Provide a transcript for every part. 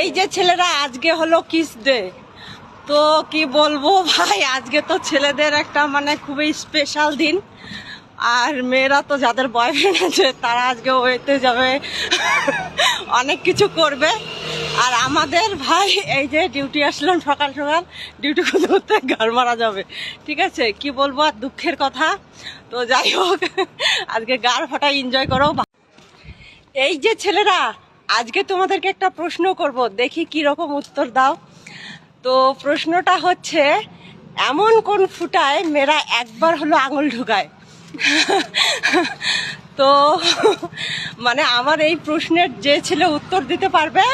এই যে ছেলেরা, আজকে হলো কিস ডে তো কি বলব ভাই, আজকে তো ছেলেদের একটা মানে খুবই স্পেশাল দিন। আর মেয়েরা তো যাদের বয়ফ্রেন্ড আছে, তারা আজকে ওয়েতে যাবে। অনেক কিছু করবে। আর আমাদের ভাই, এই যে ডিউটি আসলাম সকাল সকাল ডিউটি করতে করতে গার মারা যাবে। ঠিক আছে? কি বলব? আর দুঃখের কথা। তো যাই হোক, আজকে গার ফাটা এনজয় করো। এই যে ছেলেরা আজকে তোমাদেরকে একটা প্রশ্ন করব, দেখি কি রকম উত্তর দাও। তো প্রশ্নটা হচ্ছে, এমন কোন ফুটায় মেয়েরা একবার হলো আঙুল ঢুকায়? তো মানে আমার এই প্রশ্নের যে ছেলে উত্তর দিতে পারবে,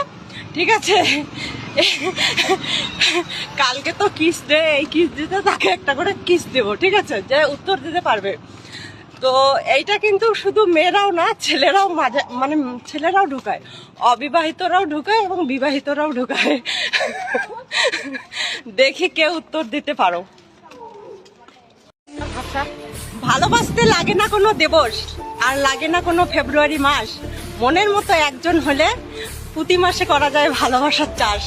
ঠিক আছে? কালকে তো কিস দে, এই কিস দিতে তাকে একটা করে কিস দেবো, ঠিক আছে? যে উত্তর দিতে পারবে। তো এইটা কিন্তু শুধু মেয়েরাও না, ছেলেরাও মাঝে মানে ছেলেরাও ঢুকায়। অবিবাহিতরাও ঢুকায় এবং বিবাহিতরাও ঢুকায়। দেখি কে উত্তর দিতে পারো। ভালোবাসতে লাগে না কোনো দিবস আর লাগে না কোনো ফেব্রুয়ারি মাস? মনের মতো একজন হলে প্রতি মাসে করা যায় ভালোবাসার চাষ।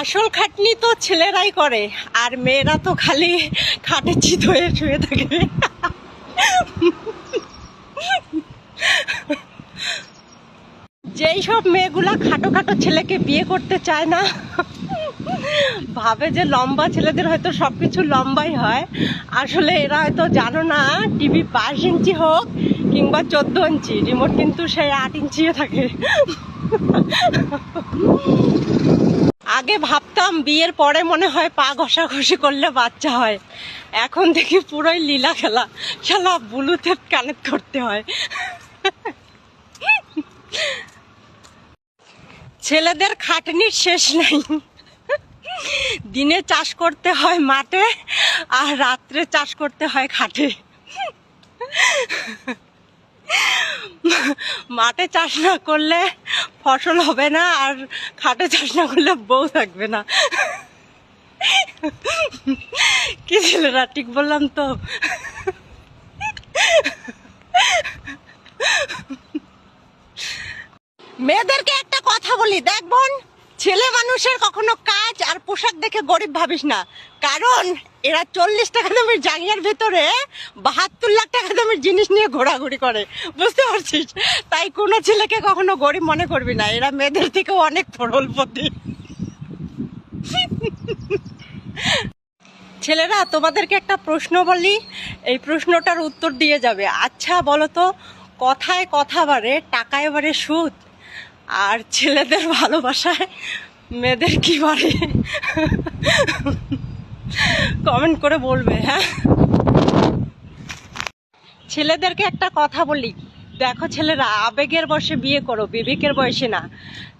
আসল খাটনি তো ছেলেরাই করে, আর মেয়েরা তো খালি খাটে চিত হয়ে শুয়ে থাকে। যেই সব মেয়েগুলা খাটো খাটো ছেলেকে বিয়ে করতে চায় না, ভাবে যে লম্বা ছেলেদের হয়তো সবকিছু লম্বাই হয়। আসলে এরা হয়তো জানো না, টিভি পাঁচ ইঞ্চি হোক কিংবা চোদ্দ ইঞ্চি, রিমোট কিন্তু সেই আট ইঞ্চিও থাকে। আগে ভাবতাম বিয়ের পরে মনে হয় পা ঘষাঘষি করলে বাচ্চা হয়। এখন দেখি পুরোই লীলা খেলা। খেলা ব্লুটুথ কানেক্ট করতে হয়। ছেলেদের খাটনির শেষ নেই। দিনে চাষ করতে হয় মাঠে আর রাত্রে চাষ করতে হয় খাটে। মাঠে চাষ না করলে ফসল হবে না আর খাটে চাষ না করলে বউ থাকবে না। কি ছেলেরা ঠিক বললাম তো? মেয়েদেরকে একটা কথা বলি, দেখ বোন, ছেলে মানুষের কখনো কাজ আর পোশাক দেখে গরিব ভাবিস না। কারণ এরা চল্লিশ টাকা দামের জাঙ্গিয়ার ভেতরে বাহাত্তর লাখ টাকা দামের জিনিস নিয়ে ঘোরাঘুরি করে। বুঝতে পারছিস? তাই কোনো ছেলেকে কখনো গরিব মনে করবি না। এরা মেয়েদের থেকে অনেক ফরলপতি ছেলেরা, তোমাদেরকে একটা প্রশ্ন বলি। এই প্রশ্নটার উত্তর দিয়ে যাবে। আচ্ছা বলো তো কথায় কথা বাড়ে, টাকায় বাড়ে সুদ। আর ছেলেদের ভালোবাসায় মেয়েদের কি বাড়ে? কমেন্ট করে বলবে হ্যাঁ? ছেলেদেরকে একটা কথা বলি। দেখো ছেলেরা, আবেগের বয়সে বিয়ে করো, বিবেকের বয়সে না।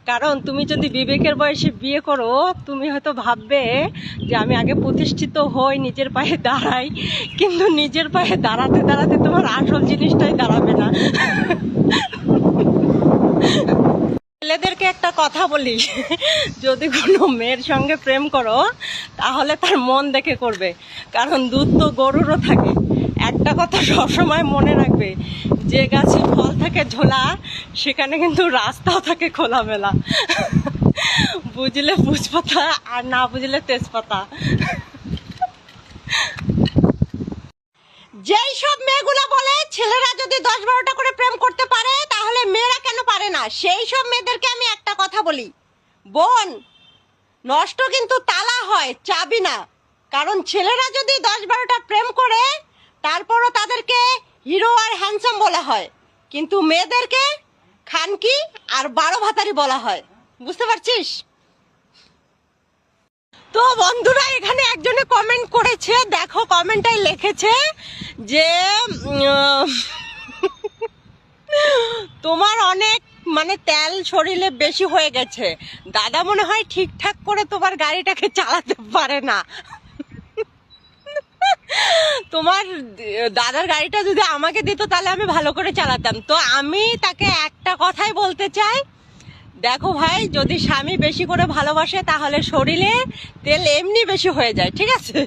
কারণ তুমি যদি বিবেকের বয়সে বিয়ে করো, তুমি হয়তো ভাববে যে আমি আগে প্রতিষ্ঠিত হই, নিজের পায়ে দাঁড়াই। কিন্তু নিজের পায়ে দাঁড়াতে দাঁড়াতে তোমার আসল জিনিসটাই দাঁড়াবে না। ছেলেদেরকে একটা কথা বলি। যদি কোনো মেয়ের সঙ্গে প্রেম করো, তাহলে তার মন দেখে করবে। কারণ দুধ তো গরুরও থাকে। একটা কথা সবসময় মনে রাখবে, যে গাছে ফল থাকে ঝোলা, সেখানে কিন্তু রাস্তাও থাকে খোলামেলা। বুঝলে বুঝপাতা আর না বুঝলে তেজপাতা। যেই সব মেয়েগুলো বলে, ছেলেরা যদি দশ বারোটা করে প্রেম করতে পারে তাহলে মেয়েরা কেন পারে না? সেই সব মেয়েদেরকে আমি একটা কথা বলি। বোন, নষ্ট কিন্তু তালা হয়, চাবি না। কারণ ছেলেরা যদি দশ বারোটা প্রেম করে, তারপরও তাদেরকে হিরো আর হ্যান্ডসাম বলা হয়। কিন্তু মেয়েদেরকে খানকি আর বারো ভাতারি বলা হয়। বুঝতে পারছিস? তো বন্ধুরা, এখানে একজনে কমেন্ট করেছে, দেখো কমেন্টটাই লিখেছে যে তোমার অনেক মানে তেল শরীরে বেশি হয়ে গেছে। দাদা মনে হয় ঠিকঠাক করে তোমার গাড়িটাকে চালাতে পারে না। তোমার দাদার গাড়িটা যদি আমাকে দিত, তাহলে আমি ভালো করে চালাতাম। তো আমি তাকে একটা কথাই বলতে চাই। দেখো ভাই, যদি স্বামী বেশি করে ভালোবাসে, তাহলে শরীরে তেল এমনি বেশি হয়ে যায়, ঠিক আছে?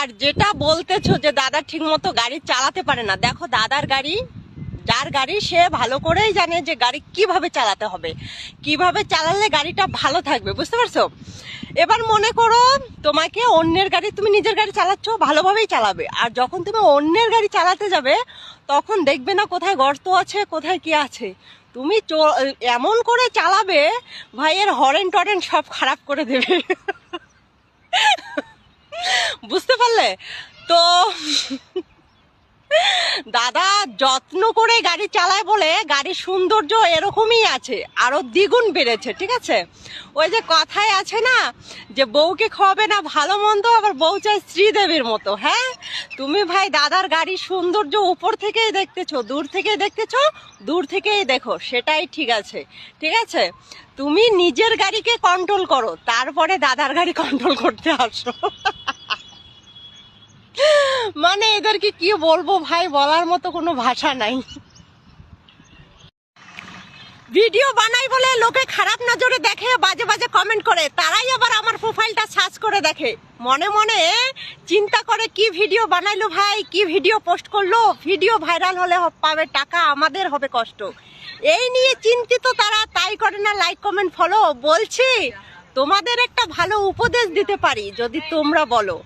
আর যেটা বলতেছো যে দাদা ঠিক মতো গাড়ি চালাতে পারে না, দেখো দাদার গাড়ি, যার গাড়ি সে ভালো করেই জানে যে গাড়ি কীভাবে চালাতে হবে। কীভাবে চালালে গাড়িটা ভালো থাকবে, বুঝতে পারছ? এবার মনে করো তোমাকে অন্যের গাড়ি, তুমি নিজের গাড়ি চালাচ্ছ, ভালোভাবেই চালাবে। আর যখন তুমি অন্যের গাড়ি চালাতে যাবে, তখন দেখবে না কোথায় গর্ত আছে, কোথায় কি আছে। তুমি এমন করে চালাবে, ভাইয়ের হরেন টরেন সব খারাপ করে দেবে। বুঝতে পারলে? তো দাদা যত্ন করে গাড়ি চালায় বলে গাড়ির সৌন্দর্য এরকমই আছে, আরও দ্বিগুণ বেড়েছে, ঠিক আছে? ওই যে কথায় আছে না, যে বউকে খাওয়াবে না ভালো মন্দ, আবার বউ চায় শ্রীদেবীর মতো হ্যাঁ? তুমি ভাই দাদার গাড়ির সৌন্দর্য উপর থেকেই দেখতেছো, দূর থেকেই দেখতেছো, দূর থেকেই দেখো, সেটাই ঠিক আছে ঠিক আছে? তুমি নিজের গাড়িকে কন্ট্রোল করো, তারপরে দাদার গাড়ি কন্ট্রোল করতে আসো। মানে এদেরকে কি বলব ভাই? বলার মতো কোনো ভাষা নাই। ভিডিও বানাই বলে লোকে খারাপ নজরে দেখে, বাজে বাজে কমেন্ট করে। তারাই আবার আমার প্রোফাইলটা সার্চ করে দেখে। মনে মনে চিন্তা করে কি ভিডিও বানাইলো ভাই? কি ভিডিও পোস্ট করল? ভিডিও ভাইরাল হলে পাবে টাকা, আমাদের হবে কষ্ট। এই নিয়ে চিন্তিত তারা, তাই করে না লাইক কমেন্ট ফলো বলছি, তোমাদের একটা ভালো উপদেশ দিতে পারি, যদি তোমরা বলো।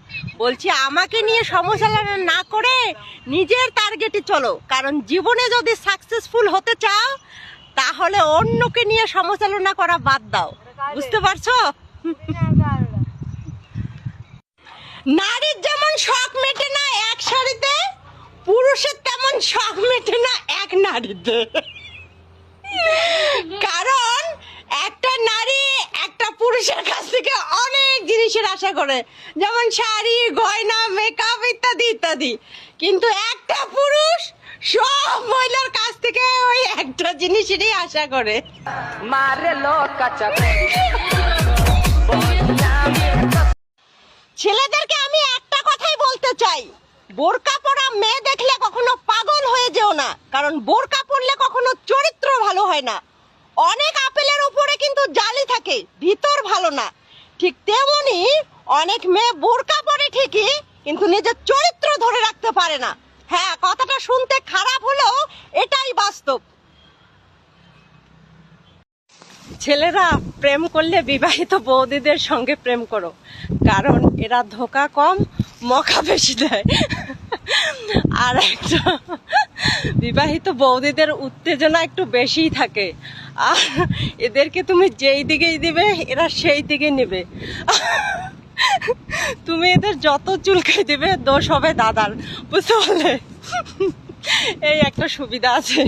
বলছি, আমাকে নিয়ে সমালোচনা না করে নিজের টার্গেটে চলো। কারণ জীবনে যদি সাকসেসফুল হতে চাও, তাহলে অন্যকে নিয়ে সমালোচনা করা বাদ দাও। বুঝতে পারছ? নারীর যেমন শখ মেটে না এক শাড়িতে, পুরুষের তেমন শখ মেটে না এক নারীতে। কারণ একটা নারী একটা পুরুষের কাছ থেকে অনেক জিনিসের আশা করে যেমন শাড়ি গয়না মেকআপ ইত্যাদি ইত্যাদি। কিন্তু একটা পুরুষ সব মহিলার কাছ থেকে ওই একটা জিনিসেরই আশা করে। loca, ছেলেদেরকে আমি একটা কথাই বলতে চাই। বোরকা পরা মেয়ে দেখলে কখনো পাগল হয়ে যেও না কারণ বোরকা পরলে কখনো চরিত্র ভালো হয় না। অনেক আপেলের উপরে কিন্তু জালি থাকে ভিতর ভালো না। ঠিক তেমনি অনেক মেয়ে বোরকা পরে ঠিকই, কিন্তু নিজের চরিত্র ধরে রাখতে পারে না। হ্যাঁ কথাটা শুনতে খারাপ হলেও এটাই বাস্তব। ছেলেরা প্রেম করলে বিবাহিত বৌদিদের সঙ্গে প্রেম করো, কারণ এরা ধোকা কম, মকা বেশি দেয়। আর একটা, বিবাহিত বৌদিদের উত্তেজনা একটু বেশিই থাকে। এদেরকে তুমি যেই দিকেই দিবে, এরা সেই দিকে নেবে। তুমি এদের যত চুলকে দিবে, দোষ হবে দাদার, বুঝতে পারলে? এই একটা সুবিধা আছে।